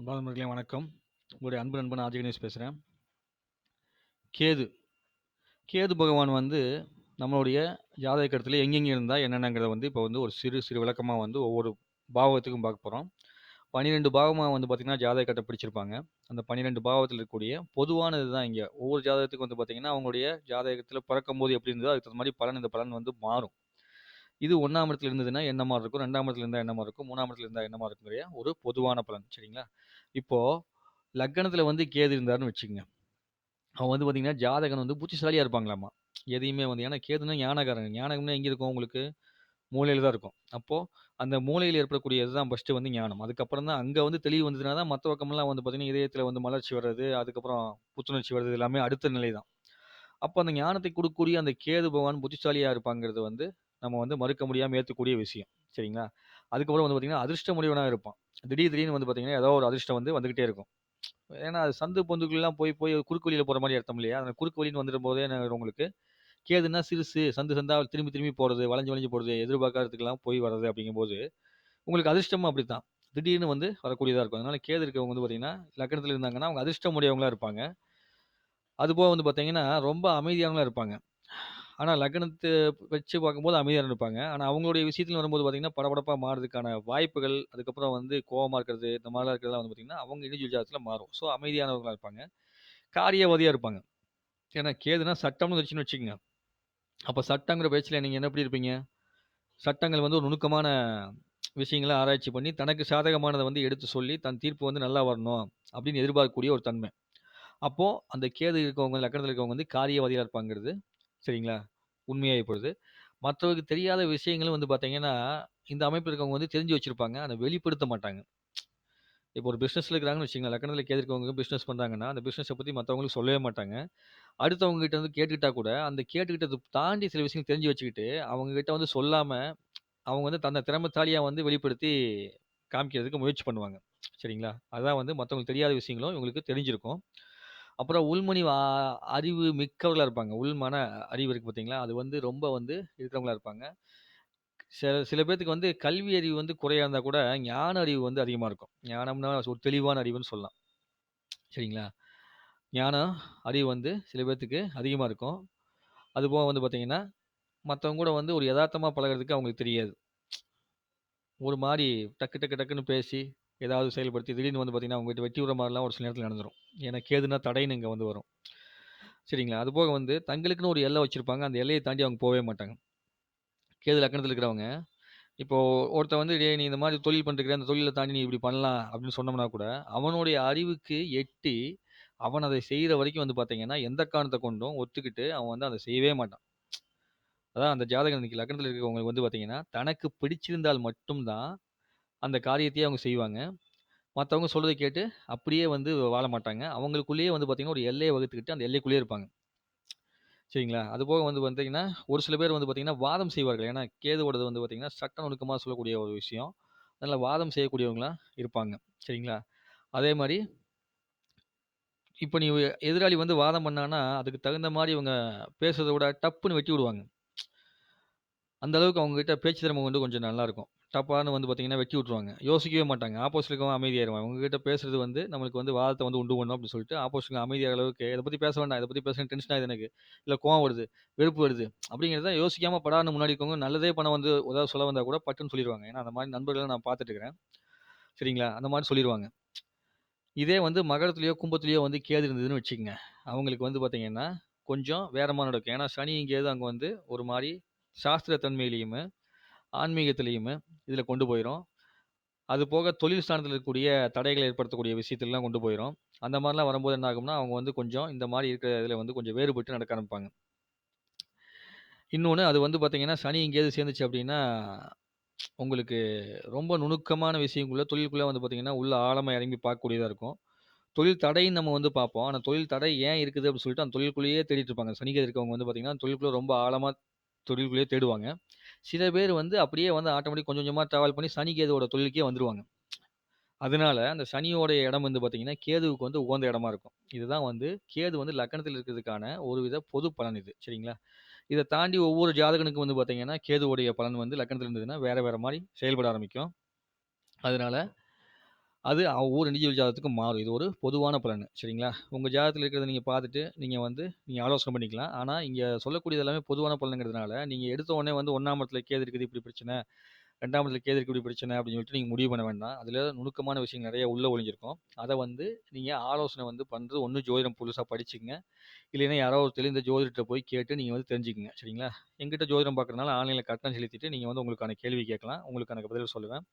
அன்பான நண்பர்களே வணக்கம். உங்களுடைய அன்பு நண்பன் ஆர்ஜே கணேஷ் கேது. கேது பகவான் வந்து நம்மளுடைய ஜாதகத்தில் எங்கெங்கே இருந்தால் என்னென்னங்கிறத வந்து இப்போ வந்து ஒரு சிறு சிறு விளக்கமாக வந்து ஒவ்வொரு பாவத்துக்கும் பார்க்க போகிறோம் பன்னிரெண்டு பாகமாக வந்து பார்த்திங்கன்னா ஜாதக கட்டம் பிடிச்சிருப்பாங்க. அந்த பன்னிரெண்டு பாவத்தில் இருக்கக்கூடிய பொதுவானது தான் இங்கே ஒவ்வொரு ஜாதகத்துக்கும் வந்து பார்த்தீங்கன்னா, அவங்களுடைய ஜாதகத்தில பிறக்கும்போது எப்படி இருந்ததோ, அதுக்கு தகுந்த மாதிரி பலன் இந்த பலன் வந்து மாறும். இது ஒன்றாம் இடத்துல இருந்ததுன்னா என்ன மாதிரி இருக்கும், ரெண்டாம் இடத்துல இருந்தால் என்ன மாதிரி இருக்கும், மூணாம் இடத்துல இருந்தால் என்ன மாதிரி இருக்குங்கிற ஒரு பொதுவான பலன். சரிங்களா? இப்போது லக்கணத்தில் வந்து கேது இருந்தாருன்னு வச்சுக்கோங்க அவன் வந்து பார்த்தீங்கன்னா, ஜாதகன் வந்து புத்திசாலியாக இருப்பாங்களாமா. எதையுமே வந்து ஏன்னா கேதுன்னா ஞானகாரன் ஞானகம்னா எங்கே இருக்கும் உங்களுக்கு? மூலையில் தான் இருக்கும். அப்போது அந்த மூலையில் ஏற்படக்கூடியது தான் ஃபஸ்ட்டு வந்து ஞானம். அதுக்கப்புறம் தான் அங்கே வந்து தெளிவு வந்ததுனா தான் மற்ற பக்கமெல்லாம் வந்து பார்த்தீங்கன்னா, இதயத்தில் வந்து மலர்ச்சி வர்றது, அதுக்கப்புறம் புத்துணர்ச்சி வர்றது எல்லாமே அடுத்த நிலை தான். அப்போ அந்த ஞானத்தை கொடுக்கக்கூடிய அந்த கேது பகவான் புத்திசாலியாக இருப்பாங்கிறது வந்து நம்ம வந்து மறுக்க முடியாமல் ஏற்றக்கூடிய விஷயம். சரிங்களா? அதுக்கப்புறம் வந்து பார்த்திங்கன்னா அதிர்ஷ்ட முடிவனாக இருப்பான். திடீர் திடீர்னு வந்து பார்த்தீங்கன்னா, ஏதோ ஒரு அதிர்ஷ்டம் வந்து வந்துகிட்டே இருக்கும். ஏன்னா, அது சந்து பொந்துக்குள்ளெலாம் போய் போய் குறுக்கு வழியில் போகிற மாதிரி அர்த்தம் இல்லையா? அந்த குறுக்கு வழின்னு வந்துடும்போதே என்ன உங்களுக்கு? கேதுன்னா சிறுசு, சந்து சந்தா திரும்பி திரும்பி போகிறது வளைஞ்சு வளைஞ்சு போகிறது எதிர்பார்க்காததுக்கெல்லாம் போய் வர்றது அப்படிங்கும்போது, உங்களுக்கு அதிர்ஷ்டமும் அப்படி தான் திடீர்னு வந்து வரக்கூடியதாக இருக்கும். அதனால் கேது இருக்கவங்க வந்து பார்த்திங்கன்னா லக்கணத்தில் இருந்தாங்கன்னா, அவங்க அதிர்ஷ்டமுடையவங்களா இருப்பாங்க. அதுபோக வந்து பார்த்தீங்கன்னா, ரொம்ப அமைதியானவங்களாக இருப்பாங்க. ஆனா லக்னத்த வச்சு பார்க்கும்போது அமைதியா இருப்பாங்க. ஆனா அவங்களுடைய விஷயத்தில் வரும்போது பார்த்தீங்கன்னா, படபடப்பா மாறுறதுக்கான வாய்ப்புகள், அதுக்கப்புறம் வந்து கோவமா இருக்கிறது, இந்த மாரிலாம் இருக்கிறதெல்லாம் வந்து பார்த்தீங்கன்னா, அவங்க இண்டிவிஜுவல் ஜாதகத்தில மாறும். ஸோ அமைதியானவங்களா இருப்பாங்க. காரியவாதியா இருப்பாங்க. ஏன்னா கேதுன்னா சட்டம்னு வந்துருச்சுன்னு வச்சுக்கங்க. அப்ப சட்டங்கிற பேச்சுல நீங்க என்ன எப்படி இருப்பீங்க? சட்டங்கள் வந்து ஒரு நுணுக்கமான விஷயங்கள ஆராய்ச்சி பண்ணி, தனக்கு சாதகமானத வந்து எடுத்து சொல்லி, தன் தீர்ப்பு வந்து நல்லா வரணும் அப்படின்னு எதிர்பார்க்கக்கூடிய ஒரு தன்மை. அப்போ அந்த கேது இருக்கவங்க, லக்கணத்தில் இருக்கவங்க வந்து காரியவாதியா இருப்பாங்கிறது சரிங்களா? உண்மையாகி போயிடுது. மத்தவங்களுக்கு தெரியாத விஷயங்களும் வந்து பார்த்தீங்கன்னா, இந்த அமைப்பில இருக்கவங்க வந்து தெரிஞ்சு வச்சிருப்பாங்க. ஆனா வெளிப்படுத்த மாட்டாங்க. இப்போ ஒரு பிசினஸ்ல இருக்கிறாங்கன்னு வச்சுக்கங்களேன். லக்னத்தில கேது இருக்கவங்க பிசினஸ் பண்றாங்கன்னா, அந்த பிசினஸ பத்தி மத்தவங்களுக்கு சொல்லவே மாட்டாங்க. அடுத்தவங்க கிட்ட வந்து கேட்டுக்கிட்டா கூட, அந்த கேட்டுக்கிட்டத தாண்டி சில விஷயம் தெரிஞ்சு வச்சுக்கிட்டு, அவங்க கிட்ட வந்து சொல்லாம, அவங்க வந்து தன்னை திறமைசாலியா வந்து வெளிப்படுத்தி காமிக்கிறதுக்கு முயற்சி பண்ணுவாங்க. சரிங்களா? அதான் வந்து மத்தவங்களுக்கு தெரியாத விஷயங்களும் இவங்களுக்கு தெரிஞ்சிருக்கும். அப்புறம் உள்மனி அ அறிவு மிக்கவர்களா இருப்பாங்க. உள் மன அறிவு இருக்கு பார்த்தீங்களா? அது வந்து ரொம்ப வந்து இருக்கிறவங்களா இருப்பாங்க. சில சில பேத்துக்கு வந்து கல்வி அறிவு வந்து குறையா இருந்தா கூட, ஞான அறிவு வந்து அதிகமா இருக்கும். ஞானம்னா ஒரு தெளிவான அறிவுன்னு சொல்லலாம். சரிங்களா? ஞானம், அறிவு வந்து சில பேத்துக்கு அதிகமா இருக்கும். அதுபோக வந்து பார்த்தீங்கன்னா, மத்தவங்க கூட வந்து ஒரு எதார்த்தமா பழகுறதுக்கு அவங்களுக்கு தெரியாது. ஒரு மாரி டக்கு டக்கு டக்குன்னு பேசி, ஏதாவது செயல்படுத்தி திடீர்னு வந்து பார்த்தீங்கன்னா, உங்கள்கிட்ட வெட்டி விடுற மாதிரிலாம் ஒரு சில நேரத்தில் நடந்துரும். ஏன்னா கேதுனா தடைன்னு இங்கே வந்து வரும். சரிங்களா? அதுபோக வந்து தங்களுக்குன்னு ஒரு எல்லை வச்சுருப்பாங்க அந்த எல்லையை தாண்டி அவங்க போகவே மாட்டாங்க. கேது லக்கணத்தில் இருக்கிறவங்க, இப்போது ஒருத்தன் வந்து டே நீ இந்த மாதிரி தொழில் பண்ணிட்டுருக்கிற, அந்த தொழிலை தாண்டி நீ இப்படி பண்ணலாம்" அப்படின்னு சொன்னோம்னா கூட, அவனுடைய அறிவுக்கு எட்டி, அவன் அதை செய்கிற வரைக்கும் வந்து பார்த்தீங்கன்னா, எந்த காரணத்தை கொண்டும் ஒத்துக்கிட்டு அவன் வந்து அதை செய்யவே மாட்டான். அதான் அந்த ஜாதகம் இன்னைக்கு லக்னத்தில இருக்கிறவங்களுக்கு வந்து பார்த்தீங்கன்னா, தனக்கு பிடிச்சிருந்தால் மட்டும் தான், அந்த காரியத்தையே அவங்க செய்வாங்க. மத்தவங்க சொல்றத கேட்டு அப்படியே வந்து வாழ மாட்டாங்க. அவங்களுக்குள்ளேயே வந்து பார்த்தீங்கன்னா, ஒரு எல்லைய வகுத்துக்கிட்டு அந்த எல்லைக்குள்ளேயே இருப்பாங்க. சரிங்களா? அதுபோக வந்து பார்த்தீங்கன்னா, ஒரு சில பேர் வந்து பார்த்தீங்கன்னா, வாதம் செய்வார்கள். ஏன்னா கேதுவோடது வந்து பார்த்தீங்கன்னா, சட்ட நுணுக்கமா சொல்லக்கூடிய ஒரு விஷயம். அதனால வாதம் செய்யக்கூடியவங்களா இருப்பாங்க. சரிங்களா? அதே மாரி இப்ப நீ எதிராளி வந்து வாதம் பண்ணான்னா, அதுக்கு தகுந்த மாரி இவங்க பேசுறத விட டப்புன்னு வெட்டி விடுவாங்க. அந்த அளவுக்கு அவங்ககிட்ட பேச்சு திறமை வந்து கொஞ்சம் நல்லாருக்கும். டப்பான்னு வந்து பார்த்தீங்கன்னா, வெட்டி விட்ருவாங்க யோசிக்கவே மாட்டாங்க. ஆப்போசிட்ல இருக்கவன் அமைதியாயிருவான். இவங்க கிட்ட பேசுறது வந்து நம்மளுக்கு வந்து வாதத்தை வந்து உண்டு பண்ணும் அப்படின்னு சொல்லிட்டு, ஆப்போசிட் அமைதியாக அளவுக்கு இதை பற்றி பேச வேண்டாம். இதை பற்றி பேச டென்ஷன் ஆகுது எனக்கு. இல்லை கோவம் வருது, வெறுப்பு வருது அப்படிங்கிறத யோசிக்காமல் படான்னு முன்னாடி இருக்கவங்க நல்லதே பணம் வந்து ஏதாவது சொல்ல வந்தால் கூட பட்டுன்னு சொல்லிடுவாங்க ஏன்னா அந்த மாதிரி நண்பர்களை நான் பார்த்துட்டு இருக்கிறேன். சரிங்களா? அந்த மாதிரி சொல்லிடுவாங்க இதே வந்து மகரத்துலேயோ கும்பத்துலேயோ வந்து கேது இருந்ததுன்னு வச்சுக்கோங்க அவங்களுக்கு வந்து பார்த்தீங்கன்னா, கொஞ்சம் வேற நடக்கும். ஏன்னா சனி இங்கேயாவது அங்கே வந்து ஒரு மாதிரி சாஸ்திரத்தன்மையிலேயுமே ஆன்மீகத்திலயுமே இதில் கொண்டு போயிரும். அது போக தொழில் ஸ்தானத்தில் இருக்கக்கூடிய தடைகளை ஏற்படுத்தக்கூடிய விஷயத்திலலாம் கொண்டு போயிரும். அந்த மாதிரிலாம் வரும்போது என்ன ஆகும்னா, அவங்க வந்து கொஞ்சம் இந்த மாதிரி இருக்கிற இதில் வந்து கொஞ்சம் வேறுபட்டு நடக்க ஆரம்பிப்பாங்க. இன்னொன்று அது வந்து பார்த்தீங்கன்னா, சனி எங்கேயாவது சேர்ந்துச்சு அப்படின்னா, உங்களுக்கு ரொம்ப நுணுக்கமான விஷயங்குள்ள தொழிலுக்குள்ளே வந்து பார்த்தீங்கன்னா, உள்ள ஆழமாக இறங்கி பார்க்கக்கூடியதாக இருக்கும். தொழில் தடைன்னு நம்ம வந்து பார்ப்போம். ஆனால் தொழில் தடை ஏன் இருக்குது அப்படின்னு சொல்லிட்டு அந்த தொழிலுக்குள்ளேயே தேடிட்டு இருப்பாங்க. சனி, இருக்கவங்க வந்து பார்த்திங்கன்னா தொழிலுக்குள்ளே ரொம்ப ஆழமாக தொழிலுக்குள்ளேயே தேடுவாங்க. சில பேர் வந்து அப்படியே வந்து ஆட்டோமேட்டிக் கொஞ்சம் கொஞ்சமா டிராவல் பண்ணி சனி, கேதுவோட தொழிலுக்கே வந்துருவாங்க. அதனால அந்த சனியோடைய இடம் வந்து பார்த்தீங்கன்னா, கேதுவுக்கு வந்து உகந்த இடமா இருக்கும். இதுதான் வந்து கேது வந்து லக்னத்தில் இருக்கிறதுக்கான ஒருவித பொது பலன் இது. சரிங்களா? இத தாண்டி ஒவ்வொரு ஜாதகனுக்கும் வந்து பார்த்தீங்கன்னா, கேதுவுடைய பலன் வந்து லக்னத்தில இருந்ததுன்னா, வேற வேற மாரி செயல்பட ஆரம்பிக்கும். அதனால அது ஒவ்வொரு இண்டிவிஜுவல் ஜாதகத்துக்கும் மாறும். இது ஒரு பொதுவான பலன். சரிங்களா? உங்க ஜாதகத்தில இருக்கிறத நீங்க பார்த்துட்டு, நீங்க வந்து நீங்க ஆலோசனை பண்ணிக்கலாம். ஆனா, இங்க சொல்லக்கூடியது எல்லாமே பொதுவான பலன்ங்கிறதுனால, நீங்க எடுத்த உடனே வந்து 1ஆம் இடத்துல கேது இருக்குது, இப்படி பிரச்சனை. 2ஆம் இடத்துல கேது இப்படி பிரச்சனை அப்படின்னு சொல்லிட்டு நீங்க முடிவு பண்ண வேண்டாம். அதில் நுணுக்கமான விஷயம் நிறைய உள்ள ஒழிஞ்சிருக்கும் அதை வந்து நீங்க ஆலோசனை வந்து பண்றது ஒன்று ஜோதிடம் புதுசா படிச்சுங்க இல்லைன்னா யாரோ ஒரு தெளிந்த ஜோதிடத்தை போய் கேட்டு நீங்க வந்து தெரிஞ்சுக்கங்க. சரிங்களா? எங்கிட்ட ஜோதிடம் பார்க்குறதுனால ஆன்லைன்ல கட்டணம் செலுத்திட்டு நீங்க வந்து உங்களுக்கான கேள்வி கேட்கலாம். உங்களுக்கான பதில் சொல்லுவேன்.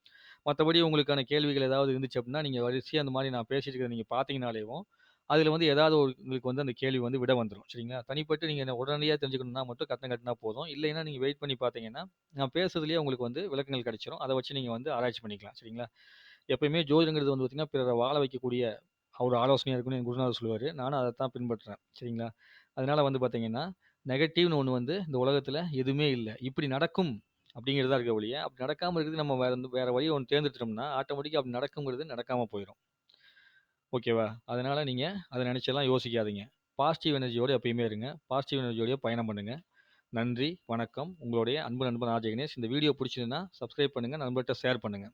மற்றபடி உங்களுக்கான கேள்விகள் ஏதாவது இருந்துச்சு அப்படின்னா, நீங்க வரிசையா அந்த மாதிரி நான் பேசிட்டு இருக்கிறத நீங்க பார்த்தீங்கனாலேவும், அதில் வந்து ஏதாவது ஒரு உங்களுக்கு வந்து அந்த கேள்வி வந்து விட வந்துடும் சரிங்களா? தனிப்பட்டு நீங்கள் உடனடியாக தெரிஞ்சுக்கணும்னா மட்டும் கட்டணம் கட்டினா போதும். இல்லைன்னா நீங்கள் வெயிட் பண்ணி பார்த்தீங்கன்னா, நான் பேசுறதுலேயே உங்களுக்கு வந்து விளக்கங்கள் கிடைச்சிரும். அதை வச்சு நீங்கள் வந்து ஆராய்ச்சி பண்ணிக்கலாம். சரிங்களா? எப்பயுமே ஜோதிடங்கிறது வந்து பார்த்தீங்கன்னா, பிறரை வாழ வைக்கக்கூடிய அவர் ஆலோசனையாக இருக்குன்னு என் குருநாதர் சொல்லுவார் நானும் தான் பின்பற்றுறேன். சரிங்களா? அதனால் வந்து பார்த்தீங்கன்னா, நெகட்டிவ்னு ஒன்று வந்து இந்த உலகத்தில் எதுவுமே இல்லை இப்படி நடக்கும் அப்படிங்கிறதா இருக்க வழியே அப்படி நடக்காமல் இருக்குது நம்ம வேறு வேறு வழியை ஒன்று ஒண்ணு தேர்ந்தெடுத்துட்டோம்னா, அப்படி நடக்குங்கிறது நடக்காமல் போயிடும் ஓகேவா? அதனால் நீங்கள் அதை நினச்செல்லாம் யோசிக்காதீங்க. பாசிட்டிவ் எனர்ஜியோடு எப்பயுமே இருங்க. பாசிட்டிவ் எனர்ஜியோடய பயணம் பண்ணுங்கள் நன்றி, வணக்கம். உங்களுடைய அன்பு நண்பன் ஆர். கணேஷ் இந்த வீடியோ புடிச்சதுன்னா, சப்ஸ்கிரைப் பண்ணுங்கள் நண்பர்கிட்ட ஷேர் பண்ணுங்கள்